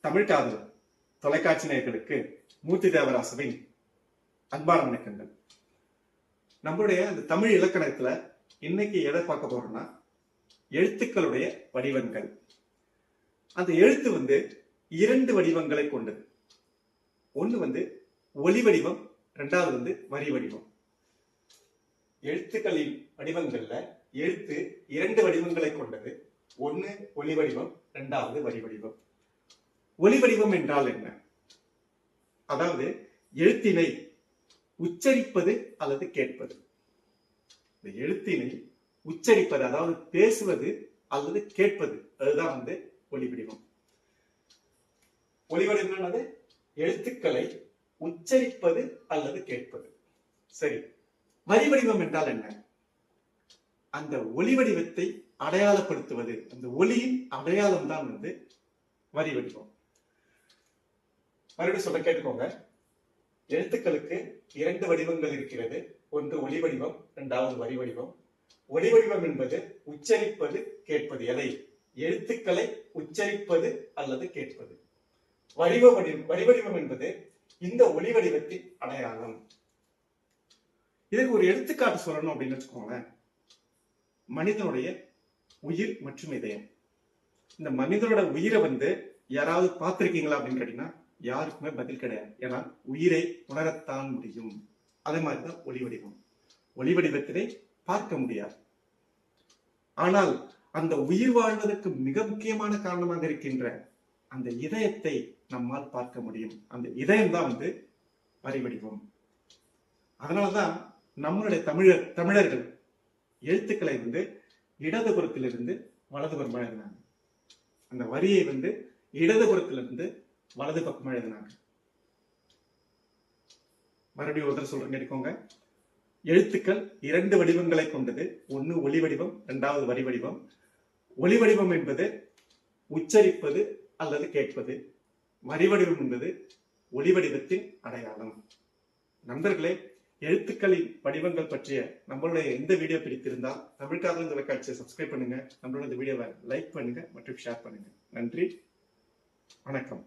தமிழ் காதல் தொலைக்காட்சி நேயர்களுக்கு மூர்த்தி தேவராசவின் அன்பான வணக்கங்கள். நம்மளுடைய அந்த தமிழ் இலக்கணத்துல இன்னைக்கு எதை பார்க்க போறோம்னா எழுத்துக்களுடைய வடிவங்கள். அந்த எழுத்து வந்து இரண்டு வடிவங்களை கொண்டது. ஒன்று வந்து ஒலி வடிவம் ரெண்டாவது வந்து வரி வடிவம். எழுத்துக்களின் வடிவங்கள்ல எழுத்து இரண்டு வடிவங்களை கொண்டது. ஒன்று ஒலி வடிவம் ரெண்டாவது வரி வடிவம். ஒலி வடிவம் என்றால் என்ன? அதாவது எழுத்தினை உச்சரிப்பது அல்லது கேட்பது. இந்த எழுத்தினை உச்சரிப்பது அதாவது பேசுவது அல்லது கேட்பது அதுதான் வந்து ஒலி வடிவம் ஒலி வடிவம் எழுத்துக்களை உச்சரிப்பது அல்லது கேட்பது. சரி. வரி வடிவம் என்றால் என்ன? அந்த ஒலி வடிவத்தை அடையாளப்படுத்துவது. அந்த ஒலியின் அடையாளம் தான் வந்து வரி வடிவம் மறுபடியும் சொல்ல கேட்டுக்கோங்க. எழுத்துக்களுக்கு இரண்டு வடிவங்கள் இருக்கிறது. ஒன்று ஒளி வடிவம் இரண்டாவது வரி வடிவம். ஒளி வடிவம் என்பது உச்சரிப்பது கேட்பது. எதை? எழுத்துக்களை உச்சரிப்பது அல்லது கேட்பது. வடிவ வடிவம் வரி வடிவம் என்பது இந்த ஒளி வடிவத்தின் அடையாளம். இதற்கு ஒரு எடுத்துக்காட்டு சொல்லணும் அப்படின்னு வச்சுக்கோங்களேன். மனிதனுடைய உயிர் மற்றும் இதயம். இந்த மனிதனோட உயிரை வந்து யாராவது பார்த்திருக்கீங்களா அப்படின்னு கேட்டீங்கன்னா யாருக்குமே பதில் கிடையாது. ஏன்னா உயிரை உணரத்தான் முடியும். அதே மாதிரிதான் ஒளி வடிவம் ஒளி வடிவத்தினை பார்க்க முடியாது. ஆனால் அந்த உயிர் வாழ்வதற்கு மிக முக்கியமான காரணமாக இருக்கின்ற அந்த இதயத்தை நம்மால் பார்க்க முடியும். அந்த இதயம் தான் வந்து வரி வடிவம் அதனாலதான் நம்மளுடைய தமிழர் தமிழர்கள் எழுத்துக்களை வந்து இடதுபுறத்திலிருந்து வலதுபுறம் எழுதினாங்க அந்த வரியை வந்து இடதுபுறத்திலிருந்து வலது பக்கமாக எழுதினாங்க. மறுபடியும் ஒருத்தர் சொல்றேன் கேட்டுக்கோங்க. எழுத்துக்கள் இரண்டு வடிவங்களை கொண்டது. ஒன்னு ஒளி வடிவம் இரண்டாவது வரி வடிவம். ஒளி வடிவம் என்பது உச்சரிப்பது அல்லது கேட்பது. வரி வடிவம் என்பது ஒளி வடிவத்தின் அடையாளம். நண்பர்களே எழுத்துக்களின் வடிவங்கள் பற்றிய நம்மளுடைய எந்த வீடியோ பிடித்திருந்தால் தமிழ் தொலைக்காட்சியை சப்ஸ்கிரைப் பண்ணுங்க. நம்மளோட இந்த வீடியோவை லைக் பண்ணுங்க மற்றும் ஷேர் பண்ணுங்க. நன்றி. வணக்கம்.